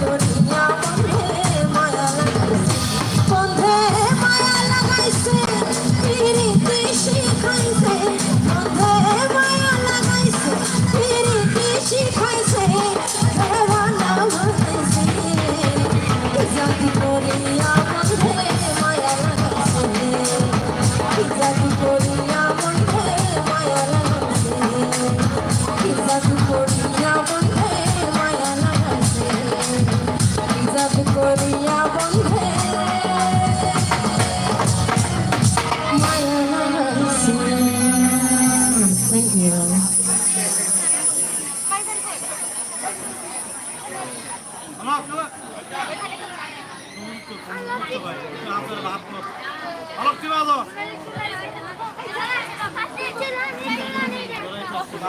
gonna do All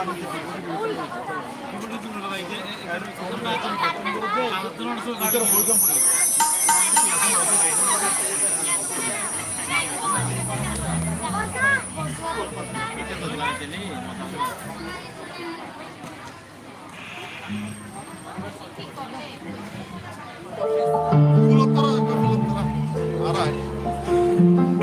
right.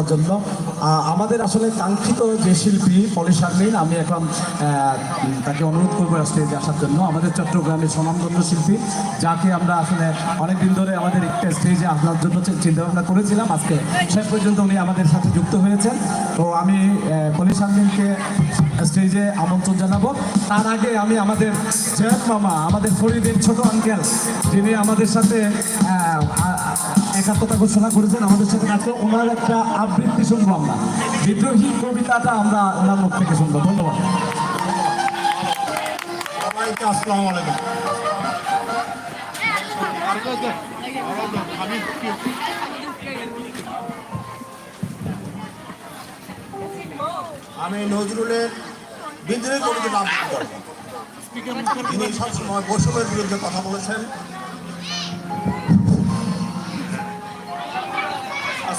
দেওয়ার জন্য। আমাদের আসলে কাঙ্ক্ষিত যে শিল্পী পলি শারমিন, আমি এখন তাকে অনুরোধ করব স্টেজে আসার জন্য। আমাদের চট্টগ্রামের স্বনামধন্য শিল্পী, যাকে আমরা আসলে অনেক দিন ধরে আমাদের একটা স্টেজে আসার জন্য চিন্তা ভাবনা করেছিলাম। আজকে শেষ পর্যন্ত উনি আমাদের সাথে যুক্ত হয়েছেন। তো আমি পলি শারমিনকে স্টেজে আমন্ত্রণ জানাব। তার আগে আমি আমাদের জয়াত মামা, আমাদের ফরিদের ছোট আঙ্কেল যিনি আমাদের সাথে একাত্মতা ঘোষণা করেছেন আমাদের সাথে আছে ওনার একটা আবৃত্তি শুনব আমরা। বিদ্রোহী কবিতাটা আমরা ওনার মুখ থেকে শুনব। ধন্যবাদ। সবাইকে আসসালামু আমি নজরুলের বিদ্রোহী কবিতা করব তিনি সবসময় বৈষম্যের বিরুদ্ধে কথা বলেছেন।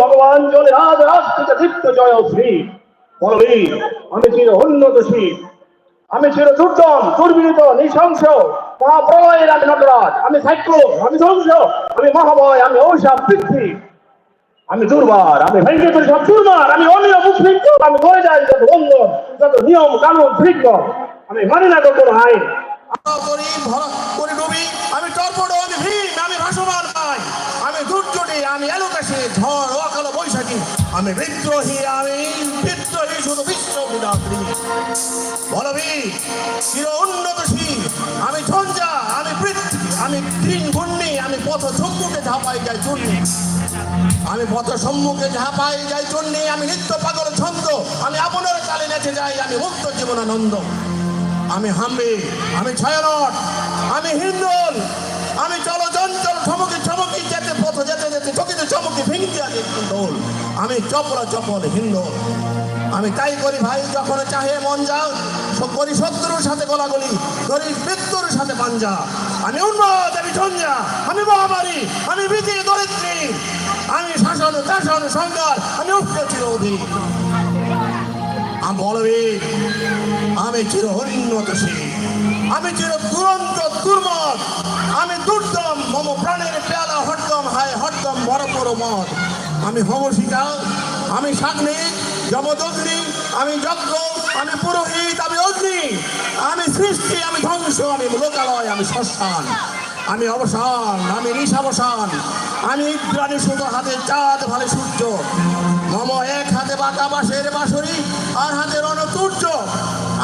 ভগবান রাজ জয় শ্রী। আমি চির আমি চির দুর্দম দুর্বিনীত নৃশংস মহাপ্রলয়ের আমি নটরাজ, আমি সাইক্ল আমি ধ্বংস, আমি আমি ঔষধ পৃথ্বী আমি দুর্বার, আমি ভেঙে তুলি সব দুর্বার, আমি অনিয় মুসলিম আমি করে যাই যত বন্ধন, যত নিয়ম, কানুন শৃঙ্খ আমি মানি না কোনো আইন। আমি টর্পড আমি ভীম আমি ভাসমান পাই আমি দুর্যোগে আমি এলোকাশে ঝড় অকাল বৈশাখী। আমি বিদ্রোহী আমি বিদ্রোহী, শুধু বিশ্ব বলবি চির উন্নতশীল আমি ঝঞ্ঝা, আমি পৃথ্বী, আমি তিন গুণ্যি আমি পথ সম্মুখে ঝাঁপাই যাই চুন্নি আমি পথ সম্মুখে ঝাঁপাই যাই চুন্নি আমি নিত্য পাগল ছন্দ, আমি আপনার কালে নেচে যাই, আমি মুক্ত জীবনানন্দ। আমি হাম্বি, আমি ছায়ানট, আমি হিন্দল, আমি চলো চঞ্চল চমকি চমকি যেতে পথ যেতে যেতে চকিতে চমকি ভেঙে আছে হিন্দল আমি চপলা চপল হিন্দল। আমি তাই করি ভাই, যখন চাহে মন যাও করি শত্রুর সাথে গলাগলি, করি মৃত্যুর সাথে পাঞ্জা। আমি উন্মাদ, আমি ঝঞ্ঝা, আমি মহামারী, আমি ভীতি, দরিদ্রী। আমি শাসন শাসন, সংঘাত, আমি উঠতে চিরোধী। আমি বলবি আমি চির উন্নতশীল আমি চির দুরন্ত দুর্মত আমি দুর্দম মম প্রাণের পেয়ালা হরদম হায় হরদম ভরপুর মত আমি হোমশিকা আমি সাগ্নিক যমদগ্নি আমি যজ্ঞ আমি পুরোহিত আমি অগ্নি আমি সৃষ্টি আমি ধ্বংস আমি লোকালয় আমি শ্মশান আমি অবসান আমি নিশাবসান আমি ইন্দ্রাণী শুধু হাতে চাঁদ ভালে সূর্য এক হাতে বাঁকা বাঁশের বাঁশরি, আর হাতে রণতুর্য।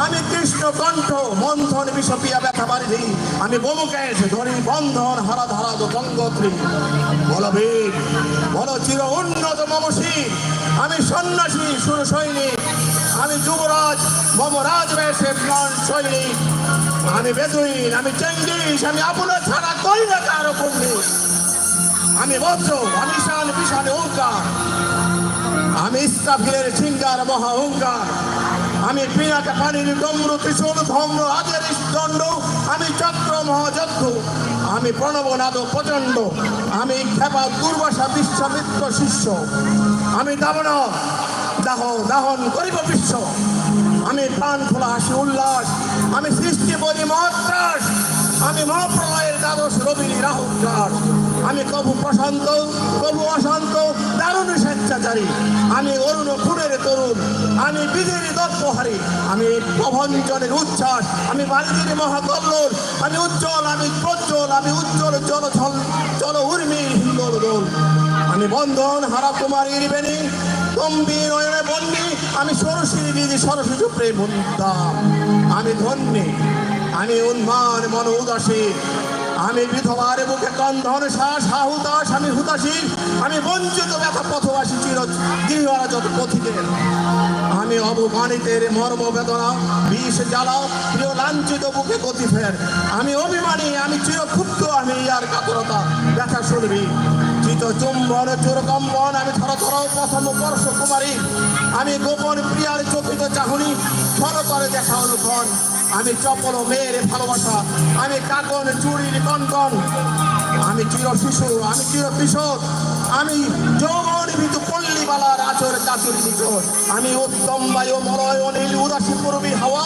আমি কৃষ্ণ কণ্ঠ, মন্থন বিষপিয়া ব্যথা বাড়ি আমি বমুকেশ ধরি বন্ধন হারা ধারা দো গঙ্গোত্রী বলবীর বল চির উন্নত মমশীর আমি সন্ন্যাসী, সুর সৈনিক। আমি যুবরাজ, মম রাজবেশে প্রাণ সৈনিক। আমি বেদুইন, আমি চেঙ্গিস, আমি আপনার ছাড়া করি না কারও আমি বজ্র, আমি শান বিশাল ওঙ্কার আমি ইস্তাফিলের সিঙ্গার মহা ওঙ্কার আমি পিনাকা পানির ডম্র ত্রিশূল ধম্র আজের দণ্ড আমি চক্র মহাযজ্ঞ, আমি প্রণবনাদ প্রচণ্ড। আমি খেপা দুর্বাসা বিশ্বামিত্র শিষ্য। আমি দাবন, দাহ, দাহন করিব বিশ্ব। আমি প্রাণ খোলা হাসি উল্লাস। আমি সৃষ্টি বলি মহাত্রাস। আমি মহাপ্রলয়ের দ্বাদশ রবির রাহুগ্রাস আমি কবু প্রশান্ত কবু অশান্ত, দারুণ স্বেচ্ছাচারী। আমি অরুণ ফুলের তরুণ, আমি বিধির দত্তহারী আমি প্রভঞ্জনের উচ্ছ্বাস, আমি বালতির মহাকল্লোল আমি উজ্জ্বল, আমি প্রজ্জ্বল, আমি উজ্জ্বল জল ছল চল উর্মি হিন্দোল দোল। আমি বন্ধন হারা কুমারীর বেনি গম্ভীর নয়নে বন্দি। আমি সরস্বতী দিদি সরস্বতী প্রেম আমি ধন্যী আমি উন্মান মন উদাসী। আমি বিধবার বুকে কন্ধন শ্বাস হা হুতাশ আমি হুতাশীল আমি বঞ্চিত ব্যথা পথবাসী চির গৃহরা যত পথিকের। আমি অবমানিতের মর্ম বেদনা বিষ জ্বালা প্রিয় লাঞ্ছিত বুকে গতি ফের। আমি অভিমানী, আমি চির ক্ষুব্ধ আমি ইয়ার কাতরতা, ব্যথা শুনবি। আমি গোপন প্রিয়ার চকিত চাহুনি, থর করে দেখা অনুক্ষণ আমি চপল মেয়ের ভালোবাসা, আমি কাকন চুরির কনকন। আমি চির শিশু, আমি চির কিশোর। আমি যৌবন ভিতু পল্লীবালার আচর চাচুর নিচর আমি উত্তম বায়ু মলয় অনিল উদাসী পূর্বী হাওয়া।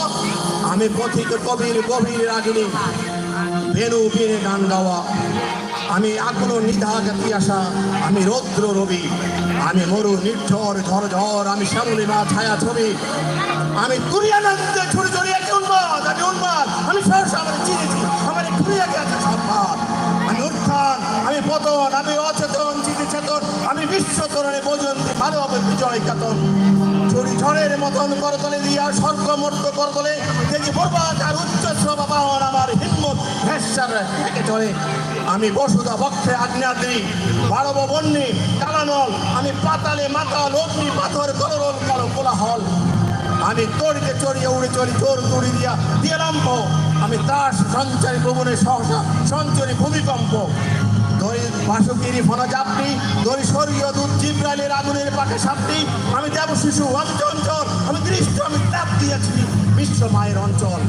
আমি পথিক কবির গভীর রাগিনী বেনু বীরে গান গাওয়া। আমি নিধা জাতি আসা, আমি রৌদ্র রবি, আমি মরু নির্ঝর ঝড় ঝড় আমি শ্যামলিমা ছায়া ছবি, আমি তুরিয়ানন্দে ছুড়ে ছড়িয়ে কি উন্মাদ আমি উন্মাদ, আমি সহসা আমার চিনেছি, আমার ঘুরিয়ে গেছে সম্পাদ। আমি উত্থান, আমি পতন, আমি অচেতন চিনি চেতন আমি বিশ্ব তরণে বোঝন্তি ভালো হবে বিজয় কাতন ছড়ি ঝড়ের মতন করতলে দিয়া, স্বর্গ মর্ত করতলে, দেখি বরবাদ আর উচ্চ শ্রবা আমার হিম্মত ভেসার থেকে চলে। আমি বসুদা বক্ষে আজ্ঞা দিই বাড়ব বন্যি কালানল আমি পাতালে মাতাল, অগ্নি পাথর করল কালো কোলাহল। আমি তড়িতে চড়িয়ে উড়ে চড়ি জোর তুড়ি দিয়া দিয়ে আমি ত্রাস সঞ্চারী ভবনে সহসা, সঞ্চরী ভূমিকম্প। দড়ি বাসুকিরি ফনা চাপটি দড়ি স্বর্গীয় দুধ জিব্রাইলের আগুনের পাখে সাপটি আমি দেব শিশু আমি চঞ্চল আমি দৃষ্ট আমি তাপ দিয়েছি বিশ্ব মায়ের অঞ্চল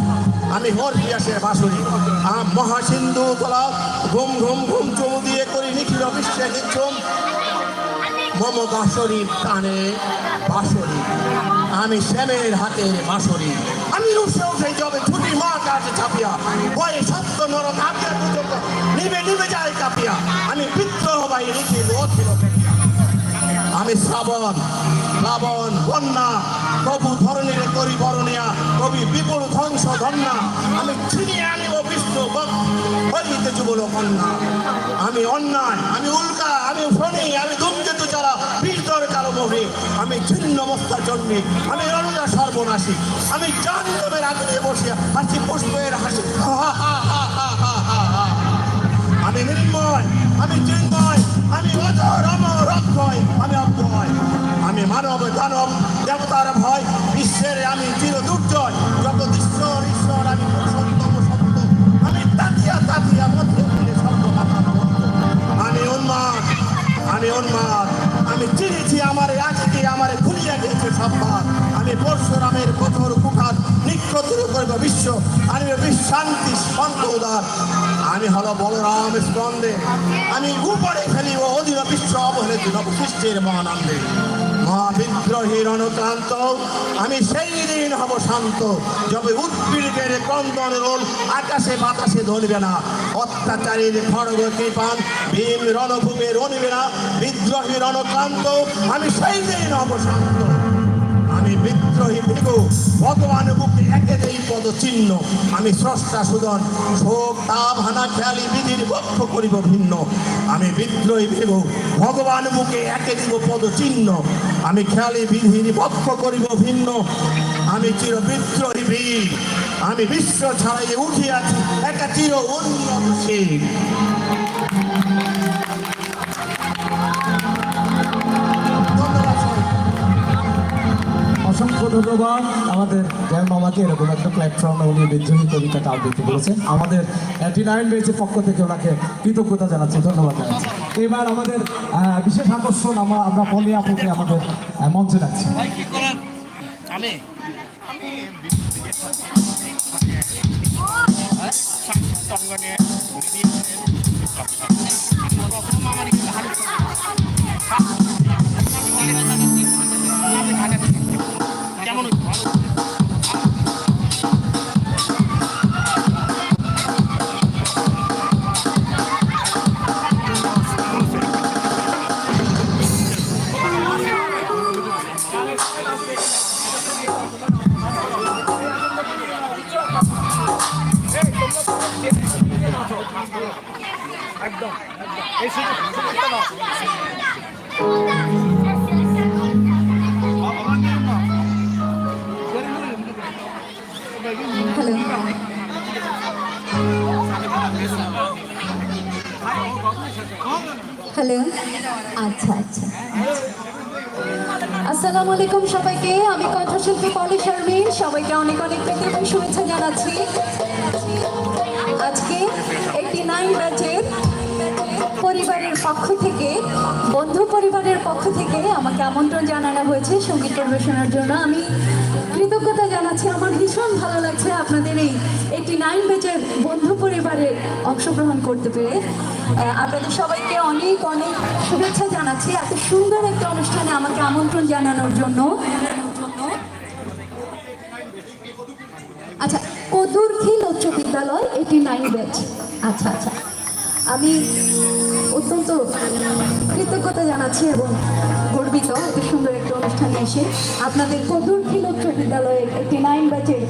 আমি হর বাসুরি মহাসিন্ধু তোলা ঘুম ঘুম ঘুম চমু দিয়ে করি নিখিল বিশ্বে নিচ্ছম মম বাসরি কানে বাসরি আমি শ্যামের হাতের বাসরি আমি রুশে উঠে যাবে মা কাছে ছাপিয়া ভয়ে সত্য নরক আজ্ঞা দুজক নিবে নিবে যায় কাপিয়া আমি বিদ্রোহ বাই অখিল ফেলিয়া আমি শ্রাবণ লাবণ বন্যা, প্রভু ধরনের করি বরণিয়া, কবি বিপুল ধ্বংস ধন্যা। আমি ছিনিয়ে আনিব বিষ্ণু হইতে যুবল কন্যা আমি অন্যায়, আমি উল্কা, আমি শনি আমি দুর্গেতু যারা মোহে, আমি ছিন্ন মস্তার জন্মে আমি রণজা সর্বনাশী, আমি জানবের আগুনে বসিয়া হাসি, পুষ্পের হাসি আমি নির্ময়, আমি চিন্ময়, আমি অজর, অমর অক্ষয় আমি অক্ষয় আমি মানব, দানব, দেবতার ভয়, বিশ্বের আমি চির দুর্জয়। যত ঈশ্বর ঈশ্বর, আমি পুরুষোত্তম সত্য আমি তাকিয়া তাকিয়া মধ্যে। আমি উন্মাদ আমি উন্মাদ। আমি চিনেছি, আমার আজকে আমার খুলিয়া গেছে সব্বাদ আমি পরশুরামের কঠোর কুঠার নিক্ষত্র করব বিশ্ব, আমি বিশ্বান্তি সন্ত উদার। আমি হলো বলরাম স্কন্দে আমি উপরে ফেলিব অধীন বিশ্ব অবহেলিত নবসৃষ্টির মহানন্দে। মহাবিদ্রোহী রণক্রান্ত আমি সেই দিন হব শান্ত, যবে উৎপীড়িতের ক্রন্দন রোল আকাশে বাতাসে ধরবে না। অত্যাচারীর খড়গ কৃপান, ভীম রণভূমে রণবে না বিদ্রোহী রণক্রান্ত আমি সেই দিন হব শান্ত। আমি বিদ্রোহী ভেব ভগবান বুকে একে দেই পদ চিহ্ন আমি স্রষ্টা সুদন শোক তাপ, হানা, খেয়ালি, বিধির বক্ষ করিব ভিন্ন। আমি বিদ্রোহী ভেব ভগবান বুকে একে দিব পদ চিহ্ন আমি খেয়ালি, বিধির বক্ষ করিব ভিন্ন। আমি চির বিদ্রোহী বীর, আমি বিশ্ব ছাড়াই উঠিয়াছি একা চির উন্নত অসংখ্য ধন্যবাদ আমাদের জয় মামাকে এরকম একটা প্ল্যাটফর্মে উনি বিদ্রোহী কবিতাটা আবৃত্তি করেছেন আমাদের অ্যাটি নাইন বেঞ্চের পক্ষ থেকে ওনাকে কৃতজ্ঞতা জানাচ্ছি ধন্যবাদ জানাচ্ছি এবার আমাদের বিশেষ আকর্ষণ আমরা আমরা পলি আপুকে আমাদের মঞ্চে রাখছি আমি সঙ্গ আসসালামু আলাইকুম সবাইকে। আমি কণ্ঠশিল্পী পলি শারমিন সবাইকে অনেক অনেক প্রীতি শুভেচ্ছা জানাচ্ছি। আজকে একটি নাইন ব্যাচের পরিবারের পক্ষ থেকে, বন্ধু পরিবারের পক্ষ থেকে আমাকে আমন্ত্রণ জানানো হয়েছে সংগীত পরিবেশনার জন্য। আমি কৃতজ্ঞতা জানাচ্ছি। আমার ভীষণ ভালো লাগছে আপনাদের এই একটি নাইন ব্যাচের বন্ধু পরিবারে অংশগ্রহণ করতে পেরে। আপনাদের সবাইকে অনেক অনেক শুভেচ্ছা জানাচ্ছি। এত সুন্দর একটা অনুষ্ঠানে আমাকে আমন্ত্রণ জানানোর জন্য। আচ্ছা কদুরখিল উচ্চ বিদ্যালয় এটি নাইন ব্যাচ আচ্ছা আচ্ছা। আমি অত্যন্ত কৃতজ্ঞতা জানাচ্ছি এবং গর্বিত এত সুন্দর একটা অনুষ্ঠানে এসে। আপনাদের কদুরখিল উচ্চ বিদ্যালয়ের একটি নাইন ব্যাচের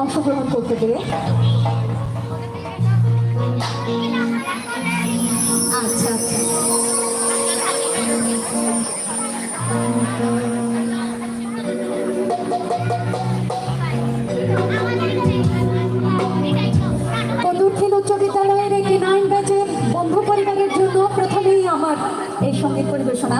অংশগ্রহণ করতে পেরে। আচ্ছা আচ্ছা কদুরখিল উচ্চ বিদ্যালয়ের একটি নাইন বন্ধু পরিবারের জন্য প্রথমেই আমার এই সংগীত পরিবেশনা।